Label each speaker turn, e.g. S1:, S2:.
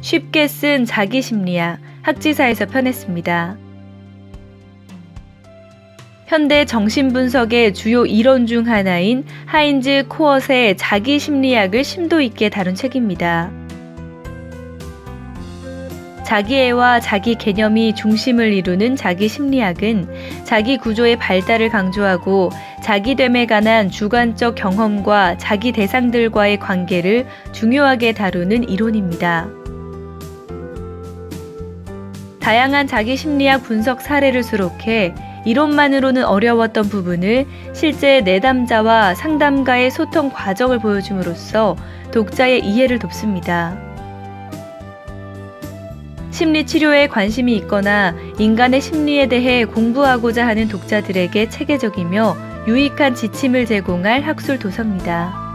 S1: 쉽게 쓴 자기 심리학 학지사에서 펴냈습니다. 현대 정신분석의 주요 이론 중 하나인 하인즈 코엇의 자기 심리학을 심도 있게 다룬 책입니다. 자기애와 자기 개념이 중심을 이루는 자기 심리학은 자기 구조의 발달을 강조하고 자기됨에 관한 주관적 경험과 자기 대상들과의 관계를 중요하게 다루는 이론입니다. 다양한 자기 심리학 분석 사례를 수록해 이론만으로는 어려웠던 부분을 실제 내담자와 상담가의 소통 과정을 보여줌으로써 독자의 이해를 돕습니다. 심리 치료에 관심이 있거나 인간의 심리에 대해 공부하고자 하는 독자들에게 체계적이며 유익한 지침을 제공할 학술 도서입니다.